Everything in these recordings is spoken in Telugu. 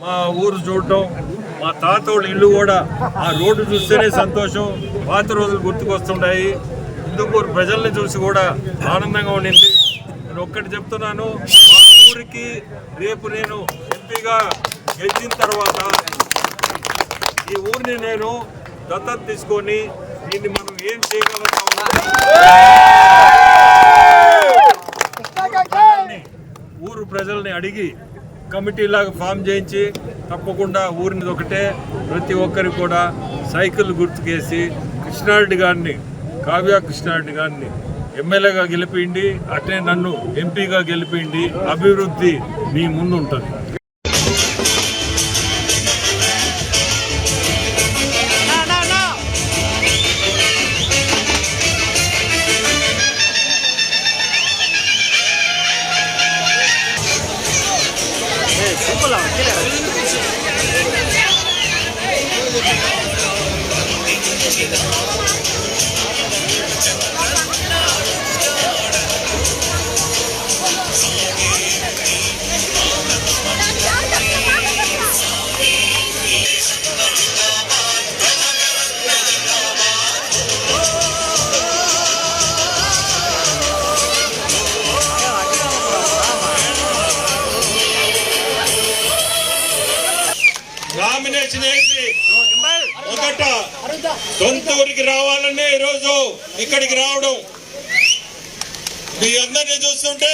మా ఊరు చూడటం మా తాతోళ్ళ ఇల్లు కూడా ఆ రోడ్డు చూస్తేనే సంతోషం. పాత రోజులు గుర్తుకొస్తుంటాయి. హిందూపూర్ ప్రజల్ని చూసి కూడా ఆనందంగా ఉండింది. నేను ఒక్కటి చెప్తున్నాను మా ఊరికి రేపు నేను ఎంపీగా గెలిచిన తర్వాత ఈ ఊరిని నేను దత్తత తీసుకొని దీన్ని మనం ఏం చేయగలుగుతాము ఊరు ప్రజల్ని అడిగి కమిటీలాగా ఫామ్ చేయించి తప్పకుండా ఊరిని ఒకటే. ప్రతి ఒక్కరికి కూడా సైకిల్ గుర్తుకేసి కృష్ణారెడ్డి గారిని కావ్య కృష్ణారెడ్డి గారిని ఎమ్మెల్యేగా గెలిపిండి అట్లే నన్ను ఎంపీగా గెలిపిండి అభివృద్ధి మీ ముందు ఉంటుంది నామినేషన్ వేసి మొదట సొంత ఊరికి రావాలనే ఈరోజు ఇక్కడికి రావడం. మీ అందరినీ చూస్తుంటే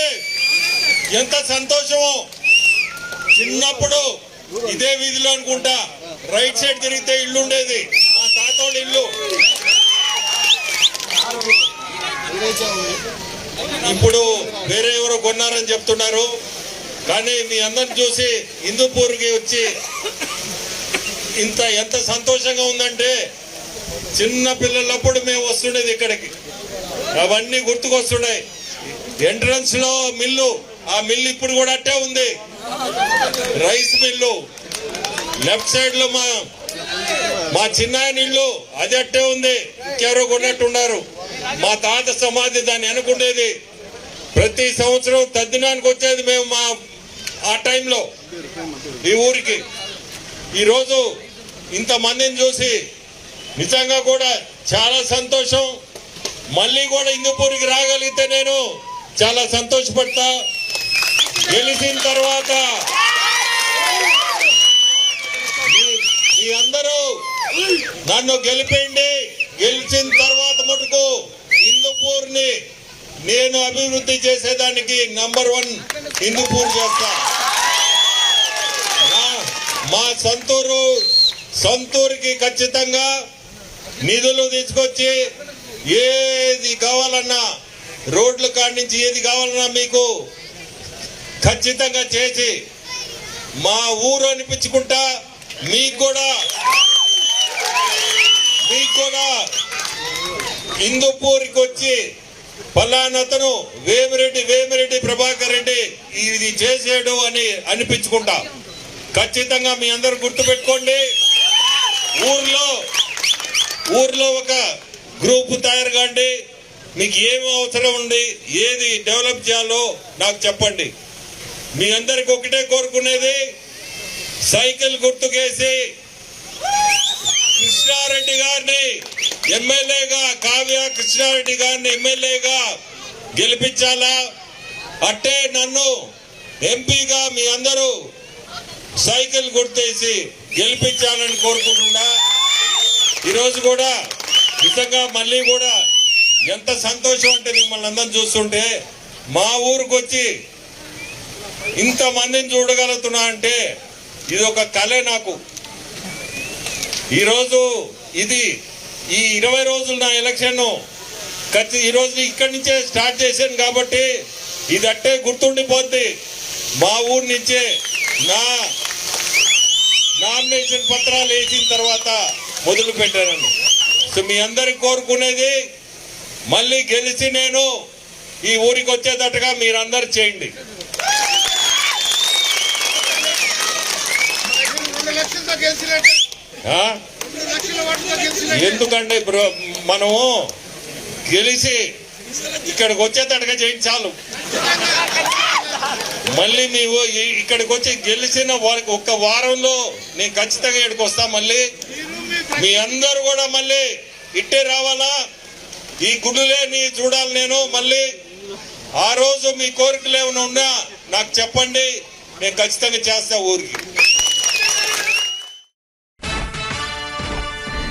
ఎంత సంతోషమో. చిన్నప్పుడు ఇదే వీధిలో అనుకుంటా రైట్ సైడ్ తిరిగితే ఇల్లు ఉండేది. మా తాతోళ్ళ ఇల్లు. ఇప్పుడు వేరే ఎవరో కొన్నారని చెప్తున్నారు. కానీ మీ అందరిని చూసి హిందూపూర్కి వచ్చి ఇంత ఎంత సంతోషంగా ఉందంటే చిన్న పిల్లలప్పుడు మేము వస్తుండేది ఇక్కడికి. అవన్నీ గుర్తుకొస్తున్నాయి. ఎంట్రన్స్లో మిల్లు ఆ మిల్లు ఇప్పుడు కూడా అట్టే ఉంది. Rice mill. లెఫ్ట్ సైడ్లో మా మా చిన్నాయన ఇల్లు అది అట్టే ఉంది. ఇంకెవరో కొన్నట్టున్నారు. మా తాత సమాధి దాన్ని అనుకుండేది. ప్రతి సంవత్సరం తద్దినానికి వచ్చేది మేము మా ఆ టైంలో ఈ ఊరికి. ఈరోజు ఇంతమందిని చూసి నిజంగా కూడా చాలా సంతోషం. మళ్ళీ కూడా ఇందుపూరికి రాగలిగితే నేను చాలా సంతోషపడతా. గెలిచిన తర్వాత మీ- అందరూ నన్ను గెలిపేయండి గెలిచిన తర్వాత మటుకు ఇందుపూర్ని నేను అభివృద్ధి చేసేదానికి నంబర్ వన్ ఇందుపూర్ చేస్తా. మా సంతూరు సొంతూరికి ఖచ్చితంగా నిధులు తీసుకొచ్చి ఏది కావాలన్నా రోడ్లు కాడించి నుంచి ఏది కావాలన్నా మీకు ఖచ్చితంగా చేసి మా ఊరు అనిపించుకుంటా మీకు కూడా మీకు కూడా హిందూపూర్కి వచ్చి పలానతను వేమిరెడ్డి వేమిరెడ్డి ప్రభాకర్ రెడ్డి ఇది చేసాడు అని అనిపించుకుంటా. ఖచ్చితంగా మీ అందరు గుర్తుపెట్టుకోండి. ఊర్లో ఊర్లో ఒక గ్రూప్ తయారు కాండి. మీకు ఏమి అవసరం ఉంది ఏది డెవలప్ చేయాలో నాకు చెప్పండి. మీ అందరికి ఒకటే కోరుకునేది సైకిల్ గుర్తుకేసి కృష్ణారెడ్డి గారిని ఎమ్మెల్యేగా కావ్య కృష్ణారెడ్డి గారిని ఎమ్మెల్యేగా గెలిపించాలా? అట్టే నన్ను ఎంపీగా మీ అందరూ సైకిల్ గుర్తేసి గెలిపించాలని కోరుకుంటున్నా. ఈరోజు కూడా నిజంగా మళ్ళీ కూడా ఎంత సంతోషం అంటే మిమ్మల్ని అందరం చూస్తుంటే మా ఊరికి వచ్చి ఇంతమందిని చూడగలుగుతున్నా అంటే ఇది ఒక కళే నాకు. ఈరోజు ఇది ఈ ఇరవై రోజులు నా ఎలక్షన్ ఖచ్చిత ఈరోజు ఇక్కడి నుంచే స్టార్ట్ చేశాను కాబట్టి ఇది అట్టే గుర్తుండిపోద్ది. మా ఊరి నుంచే నా నామినేషన్ పత్రాలు వేసిన తర్వాత మొదలు పెట్టాను సో మీ అందరికి కోరుకునేది మళ్ళీ గెలిచి నేను ఈ ఊరికి వచ్చేటట్టుగా మీరందరూ చేయండి. ఎందుకంటే మనము గెలిచి ఇక్కడికి వచ్చేటట్టుగా చేయండి చాలు మళ్ళీ మేము ఇక్కడికి వచ్చి గెలిచిన వారికి ఒక్క వారంలో నేను ఖచ్చితంగా ఇక్కడికి వస్తా మళ్ళీ. మీ మీ అందరూ కూడా మళ్ళీ ఇట్టే రావాలా? ఈ గుడులే నీ చూడాలి నేను మళ్ళీ. ఆ రోజు మీ కోరికలు ఏమైనా ఉన్నా నాకు చెప్పండి. నేను ఖచ్చితంగా చేస్తా ఊరికి.